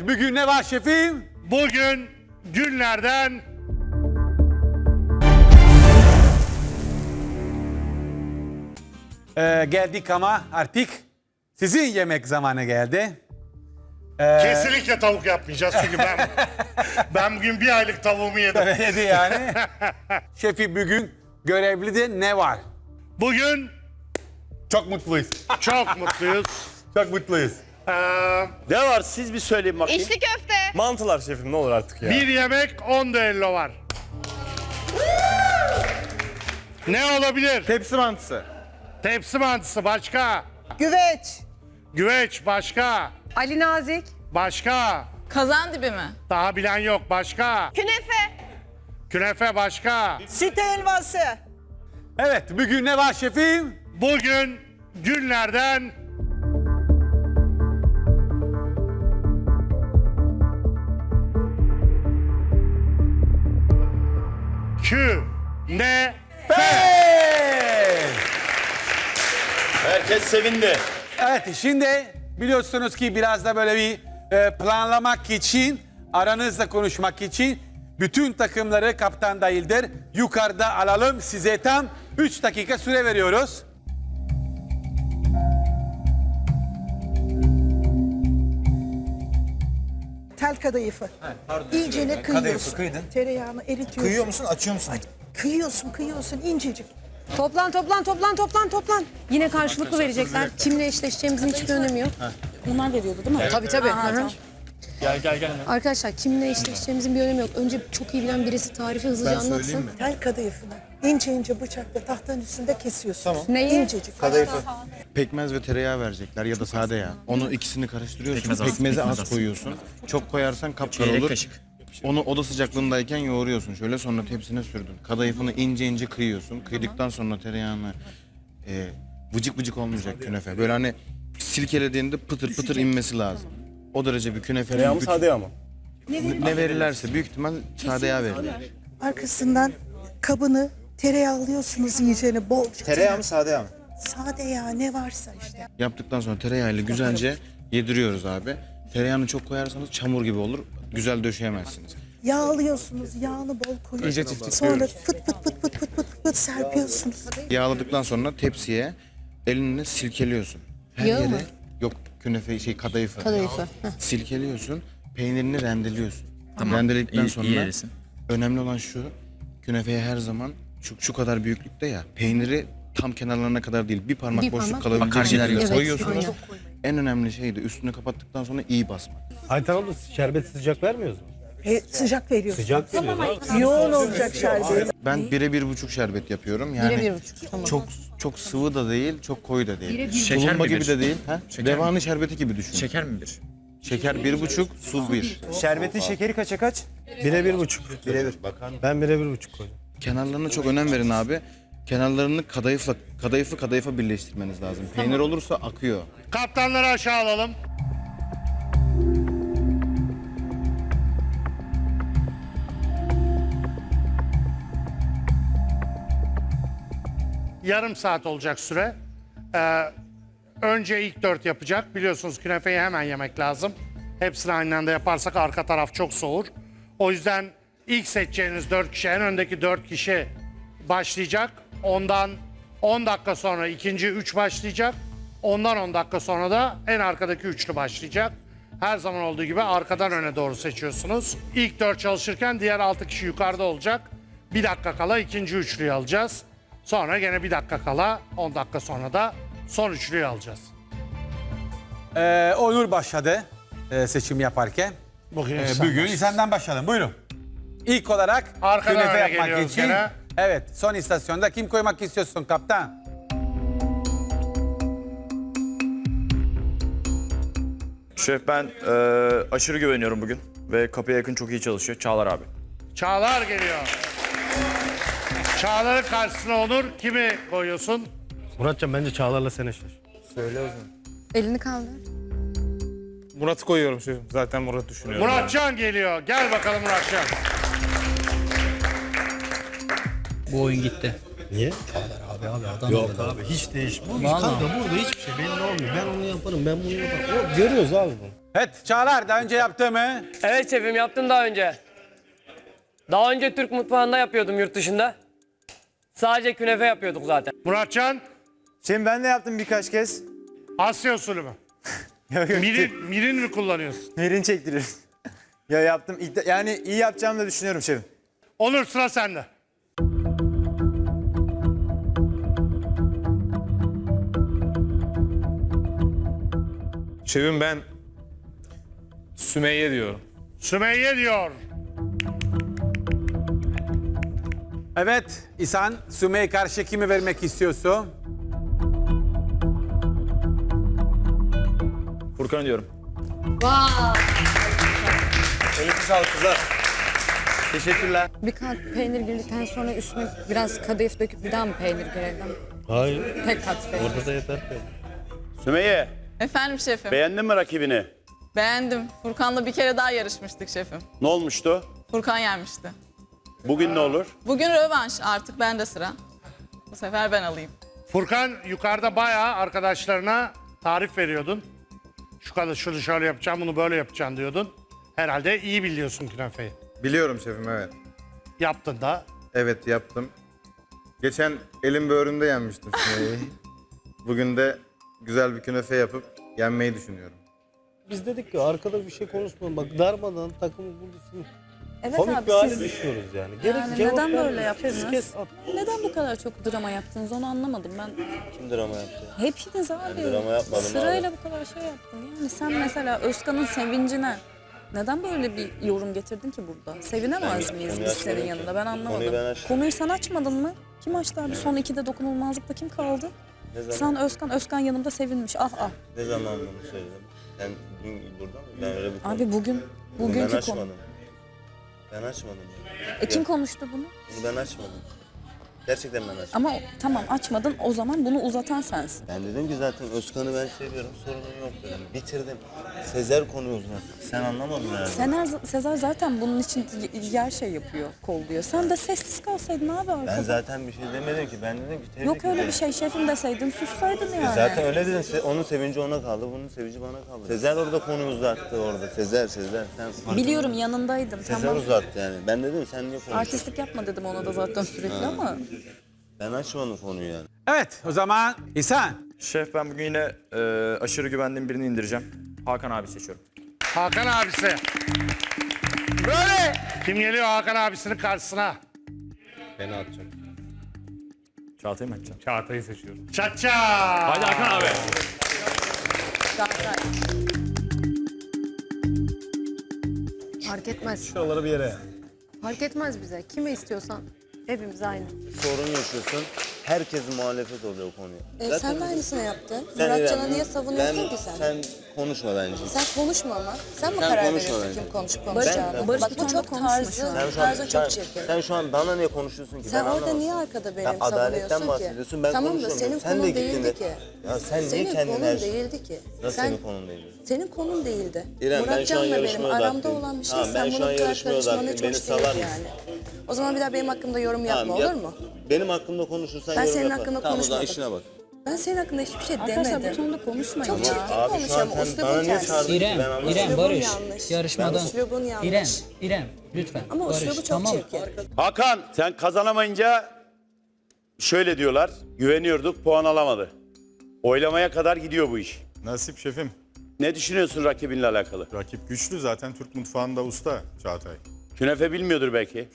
bugün ne var şefim? Bugün günlerden Ee, geldik ama artık sizin yemek zamanı geldi. kesinlikle tavuk yapmayacağız çünkü ben ben bugün bir aylık tavuğumu yedim. Yedi yani. Şefi bugün görevlide ne var? Bugün Çok mutluyuz. çok mutluyuz. Çok mutluyuz. Ee, Ne var siz bir söyleyin bakayım. İçli köfte. Mantılar şefim ne olur artık ya. bir yemek 10 düello var. Ne olabilir? Tepsi mantısı. Tepsi mantısı başka. Güveç. Güveç başka. Ali Nazik. Başka. Kazan dibi mi? Daha bilen yok başka. Künefe. Künefe başka. Site helvası. Evet bugün ne var şefim? Bugün günlerden Kü ne! Herkes sevindi. Evet şimdi biliyorsunuz ki biraz da böyle bir e, planlamak için, aranızda konuşmak için bütün takımları kaptan dahildir. Yukarıda alalım size tam 3 dakika süre veriyoruz. Tel kadayıfı. İyicene kıyıyorsun. kıydın. Tereyağını eritiyorsun. Kıyıyor musun, açıyor musun? Kıyıyorsun, kıyıyorsun incecik. Toplan toplan toplan toplan toplan. Yine karşılıklı verecekler. Kimle eşleşeceğimizin hiçbir önemi yok. Bunlar veriyordu değil mi? Tabii tabii. Hı hı. Gel gel gel. Arkadaşlar kimle eşleşeceğimizin bir önemi yok. Önce çok iyi bilen birisi tarifi hızlıca Ben söyleyeyim anlatsın. mi? Tel kadayıfını ince ince bıçakla tahtanın üstünde kesiyorsun. Tamam. Neyi? İncecik. Kadayıfı. Pekmez ve tereyağı verecekler ya da sade yağ. Onu ikisini karıştırıyorsun. Pekmezi az koyuyorsun. Çok koyarsan kapkara olur. Onu oda sıcaklığındayken yoğuruyorsun. Şöyle sonra tepsine sürdün. Kadayıfını ince ince kıyıyorsun. Kıydıktan sonra tereyağını e, vıcık vıcık olmayacak künefe. Böyle hani silkelediğinde pıtır pıtır inmesi lazım. O derece bir künefe. Tereyağı mı sade yağ mı? Ne verirlerse büyük ihtimal sade yağ verirler. Arkasından kabını tereyağı alıyorsunuz iyicene bol. Tereyağı mı, sade yağ mı? Sade yağ ne varsa işte. Yaptıktan sonra tereyağıyla güzelce yediriyoruz abi. Tereyağını çok koyarsanız çamur gibi olur. Güzel döşeyemezsiniz. Yağ alıyorsunuz, yağını bol koyuyorsunuz. Sonra fıt fıt fıt fıt fıt fıt fıt serpiyorsunuz. Yağladıktan sonra tepsiye elinle silkeliyorsun. Her Yağı yere mı? yok künefe şey kadayıfı. Kadayıfı. Heh. Silkeliyorsun. Peynirini rendeliyorsun. Rendeledikten sonra önemli olan şu künefeye her zaman şu, şu kadar büyüklükte ya peyniri tam kenarlarına kadar değil bir parmak Bir boşluk parmak. kalabilecek şekilde Evet, koyuyorsunuz. aynen. En önemli şey de üstüne kapattıktan sonra iyi basmak. Ayten abla şerbet sıcak vermiyoruz mu? E, sıcak veriyorsun. Sıcak veriyoruz. Yoğun olacak şerbet. Ben bire bir buçuk şerbet yapıyorum. Yani Bire bir buçuk. Tamam. çok çok sıvı da değil, çok koyu da değil. Şeker Tulumba mi gibi bir? de değil. Ha? Revani şerbeti gibi düşün. Şeker mi bir? Şeker bir buçuk, su bir. Şerbetin şekeri kaça kaç? Bire bir buçuk. Birebir. Ben bire bir buçuk koydum. Kenarlarına çok önem verin abi. Kenarlarını kadayıfla, kadayıfı kadayıfa birleştirmeniz lazım. Peynir olursa akıyor. kaptanları aşağı alalım. Yarım saat olacak süre. Ee, önce ilk dört yapacak. Biliyorsunuz künefeyi hemen yemek lazım. Hepsini aynı anda yaparsak arka taraf çok soğur. O yüzden ilk seçeceğiniz dört kişi, en öndeki dört kişi başlayacak. Ondan 10 dakika sonra ikinci üç başlayacak. Ondan 10 dakika sonra da en arkadaki üçlü başlayacak. Her zaman olduğu gibi arkadan öne doğru seçiyorsunuz. İlk dört çalışırken diğer altı kişi yukarıda olacak. Bir dakika kala ikinci üçlüyü alacağız. Sonra gene bir dakika kala 10 dakika sonra da son üçlüyü alacağız. Ee, Onur başladı e, seçim yaparken. Bugün, Ee, sen bugün senden başlayalım. Buyurun. İlk olarak Arkadan künefe öne yapmak geliyoruz için. gene. Evet son istasyonda kim koymak istiyorsun kaptan? Şef ben e, aşırı güveniyorum bugün. Ve kapıya yakın çok iyi çalışıyor. Çağlar abi. Çağlar geliyor. Çağlar'ın karşısına Onur kimi koyuyorsun? Muratcan bence Çağlar'la sen eşleş. Elini kaldır. Murat'ı koyuyorum şefim. Zaten Murat düşünüyorum. Muratcan geliyor. Gel bakalım Muratcan. Bu oyun gitti. Niye? Yok abi hiç değişmiyor. Bu kanka burada hiçbir şey belli olmuyor. Ben onu yaparım, ben bunu yaparım. O, görüyoruz abi bunu. Evet Çağlar daha önce yaptı mı? Evet şefim yaptım daha önce. Daha önce Türk mutfağında yapıyordum yurt dışında. Sadece künefe yapıyorduk zaten. Muratcan, Şimdi ben de yaptım birkaç kez. Asya usulü mü? Mirin, mirin mi kullanıyorsun? Mirin çektiriyoruz. ya yaptım. İddia- Yani iyi yapacağımı da düşünüyorum şefim. Onur sıra sende. Şefim ben Sümeyye diyorum. Sümeyye diyor. Evet İhsan Sümeyye karşı kimi vermek istiyorsun? Furkan diyorum. Elinize sağlık kızlar. Teşekkürler. Bir kat peynir girdikten sonra üstüne biraz kadayıf döküp bir daha mı peynir girelim? Hayır. Tek kat peynir. Orada da yeter ki. Sümeyye, Efendim şefim. beğendin mi rakibini? Beğendim. Furkan'la bir kere daha yarışmıştık şefim. Ne olmuştu? Furkan yenmişti. Bugün ne olur? Bugün rövanş artık bende sıra. Bu sefer ben alayım. Furkan yukarıda bayağı arkadaşlarına tarif veriyordun. Şu kadar şunu şöyle yapacağım, bunu böyle yapacağım diyordun. Herhalde iyi biliyorsun künefeyi. Biliyorum şefim evet. Yaptın da. Evet yaptım. Geçen elim böğründe yenmiştim Sümeyye'yi. Bugün de güzel bir künefe yapıp yenmeyi düşünüyorum. Biz dedik ki arkada bir şey konuşmayalım. Bak darmadan takımı bulursun. Evet Komik abi bir hale siz düşüyoruz yani. Gerek yani cevap neden vermiyor. böyle yaptınız? Kes, kes, at. Neden bu kadar çok drama yaptınız onu anlamadım ben. Kim drama yaptı? Hepiniz abi. drama yapmadım Sırayla bu kadar şey yaptın. Yani sen mesela Özkan'ın sevincine neden böyle bir yorum getirdin ki burada? Sevinemez miyiz biz senin yanında? Ben anlamadım. Konuyu sen açmadın mı? Kim açtı abi? Son ikide dokunulmazlıkta kim kaldı? Sen Özkan, Özkan yanımda sevinmiş. Ah ah. Ne zaman bunu söyledim? Sen dün burada mı? Ben öyle bir Abi bugün, bugünkü konu. Ben açmadım. E kim konuştu bunu? Bunu ben açmadım. Gerçekten ben açmadım. Ama tamam açmadın o zaman bunu uzatan sensin. Ben dedim ki zaten Özkan'ı ben seviyorum. Sorunum yok dedim. Bitirdim. Sezer konuyu uzattı. Sen anlamadın herhalde. Sezer, Sezer zaten bunun için yer şey yapıyor, kolluyor. Sen de sessiz kalsaydın abi arkada. Ben zaten bir şey demedim ki. Ben dedim ki tebrik Yok öyle ederim. bir şey şefim deseydin sussaydın yani. Zaten öyle dedin. Se- Onun sevinci ona kaldı, bunun sevinci bana kaldı. Sezer orada konuyu uzattı orada. Sezer, Sezer. Sen farkında Biliyorum yanındaydım Sezer tamam. uzattı yani. Ben dedim sen niye konuşuyorsun? Artistlik yapma dedim ona da zaten sürekli ama. Ben açmadım konuyu yani. Evet o zaman İhsan. Şef ben bugün yine e, aşırı güvendiğim birini indireceğim. Hakan abi seçiyorum. Hakan abisi. Böyle. Kim geliyor Hakan abisinin karşısına? Beni atacağım. Çağatay'ı mı açacağım? Çağatay'ı seçiyorum. Çaça. Hadi Hakan abi. Fark etmez. Şuraları bir yere. Fark etmez bize. Kime istiyorsan hepimiz aynı. Sorun yaşıyorsun. Herkesin muhalefet oluyor o konuya. E, sen de aynısını yaptın. Sen Muratcan'a İrem, niye savunuyorsun ben- ki sen? Sen konuşma bence. Sen konuşma ama. Sen mi Sen karar konuşma veriyorsun bence. kim konuşup Ben- konuşacağını? Barış Bak bu çok konuşma tarzı, şu an. Sen şu an, tarzı çok çirkin. sen şu an bana niye konuşuyorsun ki? Sen ben orada anlamadım. niye arkada benim Ya adaletten savunuyorsun bahsediyorsun. ki? Ben tamam da konuşuyorum. senin Sen de konun gittin değildi de- ki. Ya sen niye senin kendini konun her şey- değildi ki. Nasıl sen, senin konun değil? Senin konun değildi. İrem, ben şu an Muratcan'la benim yarışmaya aramda olan bir şey. Tamam, ben sen şu bunu an bu kadar yarışmaya odaklıyım. çok Beni salar yani. O zaman bir daha benim hakkımda yorum yapma Tamam, olur yap. mu? Benim hakkımda konuşursan Ben yorum senin hakkında Tamam o zaman konuşmadım. işine bak. Ben senin hakkında hiçbir şey Arkadaşlar bu demedim. tonda konuşmayın Çok ya. çirkin Abi şu an konuşuyorum. sen bana niye ters. çağırdın ki ben anlamadım. İrem, Barış, yanlış. yarışmadan- Üslubun yanlış. İrem, İrem lütfen. Ama Barış, üslubu çok tamam. çirkin. Hakan sen kazanamayınca şöyle diyorlar. Güveniyorduk puan alamadı. Oylamaya kadar gidiyor bu iş. Nasip şefim. Ne düşünüyorsun rakibinle alakalı? Rakip güçlü zaten Türk mutfağında usta Çağatay. Künefe bilmiyordur belki.